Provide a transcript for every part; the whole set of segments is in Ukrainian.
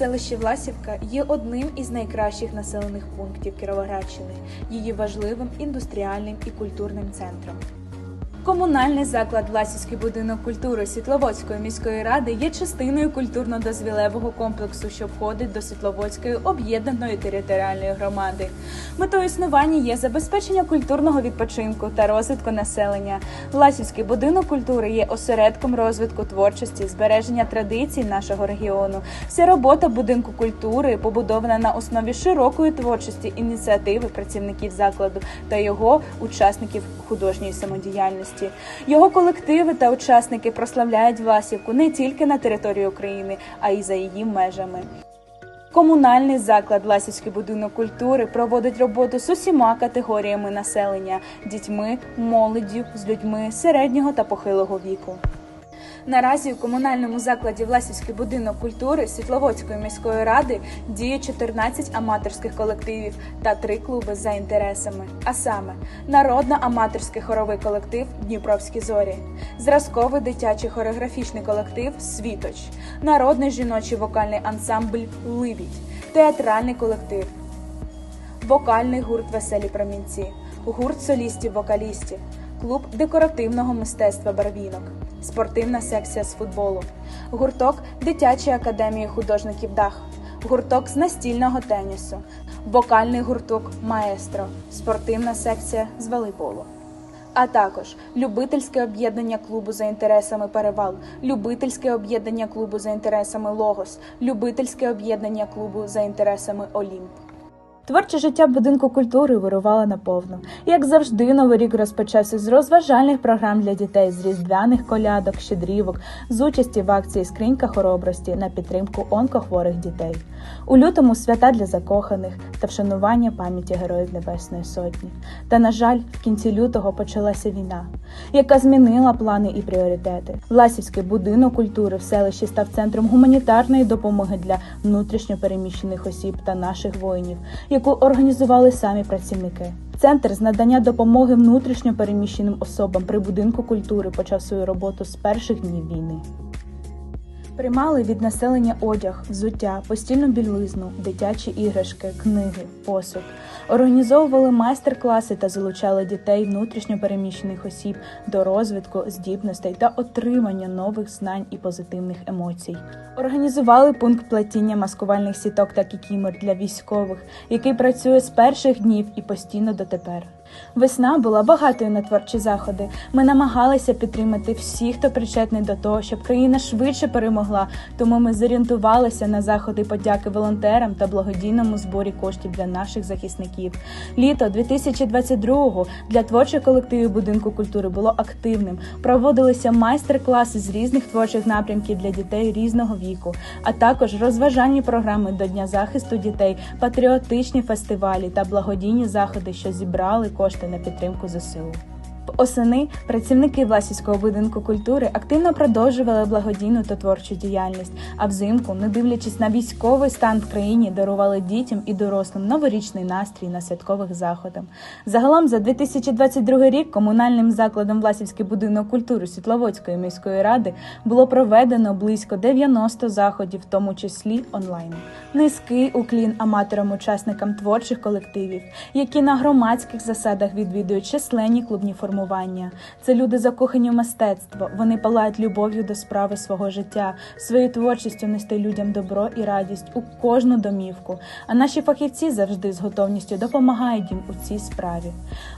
Селище Власівка є одним із найкращих населених пунктів Кіровоградщини, її важливим індустріальним і культурним центром. Комунальний заклад Власівський будинок культури Світловодської міської ради є частиною культурно-дозвілевого комплексу, що входить до Світловодської об'єднаної територіальної громади. Метою існування є забезпечення культурного відпочинку та розвитку населення. Власівський будинок культури є осередком розвитку творчості, збереження традицій нашого регіону. Вся робота будинку культури побудована на основі широкої творчості ініціативи працівників закладу та його учасників художньої самодіяльності. Його колективи та учасники прославляють Власівку не тільки на території України, а й за її межами. Комунальний заклад Ласівський будинок культури проводить роботу з усіма категоріями населення дітьми, молоддю, з людьми середнього та похилого віку. Наразі у комунальному закладі Власівський будинок культури Світловодської міської ради діє 14 аматорських колективів та 3 клуби за інтересами. А саме народно-аматорський хоровий колектив Дніпровські зорі, зразковий дитячий хореографічний колектив Світоч, народний жіночий вокальний ансамбль Ливідь, театральний колектив вокальний гурт Веселі промінці, гурт солістів-вокалістів, клуб декоративного мистецтва Барвінок, спортивна секція з футболу, гурток дитячої академії художників Дах, гурток з настільного тенісу, вокальний гурток Маестро, спортивна секція з волейболу. А також любительське об'єднання клубу за інтересами Перевал, любительське об'єднання клубу за інтересами Логос, любительське об'єднання клубу за інтересами Олімп. Творче життя будинку культури вирувало наповну. Як завжди, новий рік розпочався з розважальних програм для дітей, з різдвяних колядок, щедрівок, з участі в акції Скринька хоробрості на підтримку онкохворих дітей. У лютому свята для закоханих та вшанування пам'яті Героїв Небесної Сотні. Та, на жаль, в кінці лютого почалася війна, яка змінила плани і пріоритети. Власівський будинок культури в селищі став центром гуманітарної допомоги для внутрішньо переміщених осіб та наших воїнів, яку організували самі працівники. Центр з надання допомоги внутрішньо переміщеним особам при будинку культури почав свою роботу з перших днів війни. Приймали від населення одяг, взуття, постільну білизну, дитячі іграшки, книги, посуд. Організовували майстер-класи та залучали дітей внутрішньо переміщених осіб до розвитку здібностей та отримання нових знань і позитивних емоцій. Організували пункт платіння маскувальних сіток та кікімор для військових, який працює з перших днів і постійно дотепер. Весна була багатою на творчі заходи. Ми намагалися підтримати всіх, хто причетний до того, щоб країна швидше перемогла. Тому ми зорієнтувалися на заходи подяки волонтерам та благодійному зборі коштів для наших захисників. Літо 2022-го для творчих колективів будинку культури було активним. Проводилися майстер-класи з різних творчих напрямків для дітей різного віку, а також розважальні програми до Дня захисту дітей, патріотичні фестивалі та благодійні заходи, що зібрали кошти на підтримку ЗСУ. Осени працівники Власівського будинку культури активно продовжували благодійну та творчу діяльність, а взимку, не дивлячись на військовий стан в країні, дарували дітям і дорослим новорічний настрій на святкових заходах. Загалом за 2022 рік комунальним закладом Власівський будинок культури Світловодської міської ради було проведено близько 90 заходів, в тому числі онлайн. Низький уклін аматорам-учасникам творчих колективів, які на громадських засадах відвідують численні клубні формування. Це люди закохані в мистецтво. Вони палають любов'ю до справи свого життя, своєю творчістю нести людям добро і радість у кожну домівку. А наші фахівці завжди з готовністю допомагають їм у цій справі.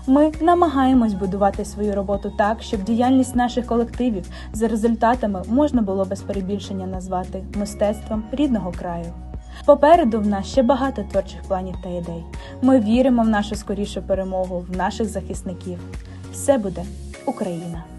Ми намагаємось будувати свою роботу так, щоб діяльність наших колективів за результатами можна було без перебільшення назвати мистецтвом рідного краю. Попереду в нас ще багато творчих планів та ідей. Ми віримо в нашу скорішу перемогу, в наших захисників. Все буде Україна!